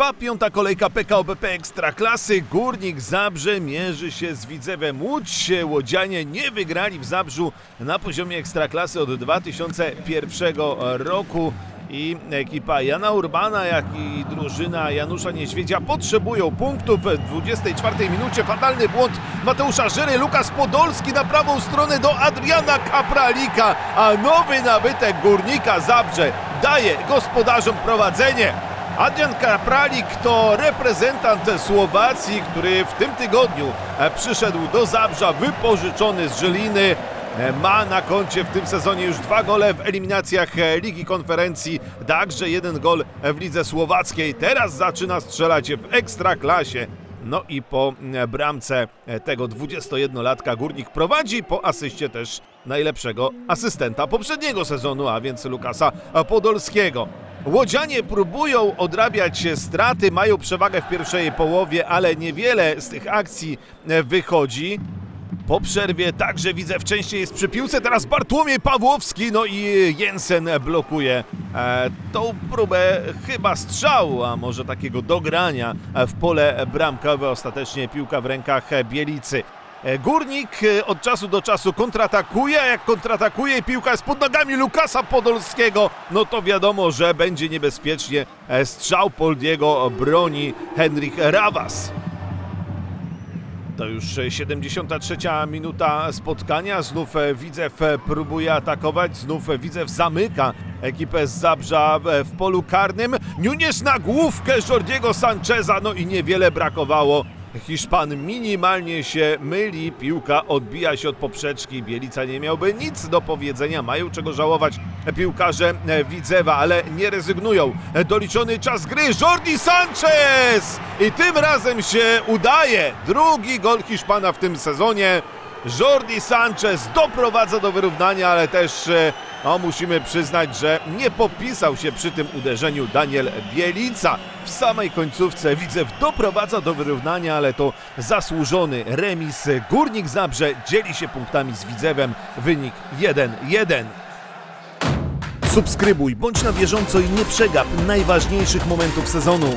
Trwa piąta kolejka PKO BP Ekstraklasy. Górnik Zabrze mierzy się z Widzewem Łódź. Łodzianie nie wygrali w Zabrzu na poziomie Ekstraklasy od 2001 roku. I ekipa Jana Urbana, jak i drużyna Janusza Niedźwiedzia potrzebują punktów. W 24 minucie fatalny błąd Mateusza Żyry, Lukas Podolski na prawą stronę do Adriana Kapralika, a nowy nabytek Górnika Zabrze daje gospodarzom prowadzenie. Adrian Kapralik to reprezentant Słowacji, który w tym tygodniu e, przyszedł do Zabrza wypożyczony z Żyliny. E, Ma na koncie w tym sezonie już dwa gole w eliminacjach e, Ligi Konferencji, także jeden gol w lidze słowackiej. Teraz zaczyna strzelać w ekstraklasie. No i po bramce tego 21-latka Górnik prowadzi po asyście też najlepszego asystenta poprzedniego sezonu, a więc Lukasa Podolskiego. Łodzianie próbują odrabiać straty, mają przewagę w pierwszej połowie, ale niewiele z tych akcji e, wychodzi. Po przerwie także widzę w częściej jest przy piłce, teraz Bartłomiej Pawłowski, no i Jensen blokuje e, tą próbę chyba strzału, a może takiego dogrania w pole bramkowe, ostatecznie piłka w rękach Bielicy. E, Górnik e, od czasu do czasu kontratakuje, a jak kontratakuje i piłka jest pod nogami Lukasa Podolskiego, no to wiadomo, że będzie niebezpiecznie. E, Strzał Poldiego broni Henrik Rawas. To już e, 73 minuta spotkania. Znów Widzew próbuje atakować, znów Widzew zamyka ekipę z Zabrza w polu karnym. Nunes na główkę Jordiego Sancheza, no i niewiele brakowało. Hiszpan minimalnie się myli, piłka odbija się od poprzeczki. Bielica nie miałby nic do powiedzenia, mają czego żałować piłkarze e, Widzewa, ale nie rezygnują. E, Doliczony czas gry, Jordi Sanchez! I tym razem się udaje. Drugi gol Hiszpana w tym sezonie. Jordi Sanchez doprowadza do wyrównania, ale też e, no, musimy przyznać, że nie popisał się przy tym uderzeniu Daniel Bielica. W samej końcówce Widzew doprowadza do wyrównania, ale to zasłużony remis. Górnik Zabrze dzieli się punktami z Widzewem. Wynik 1-1. Subskrybuj, bądź na bieżąco i nie przegap najważniejszych momentów sezonu.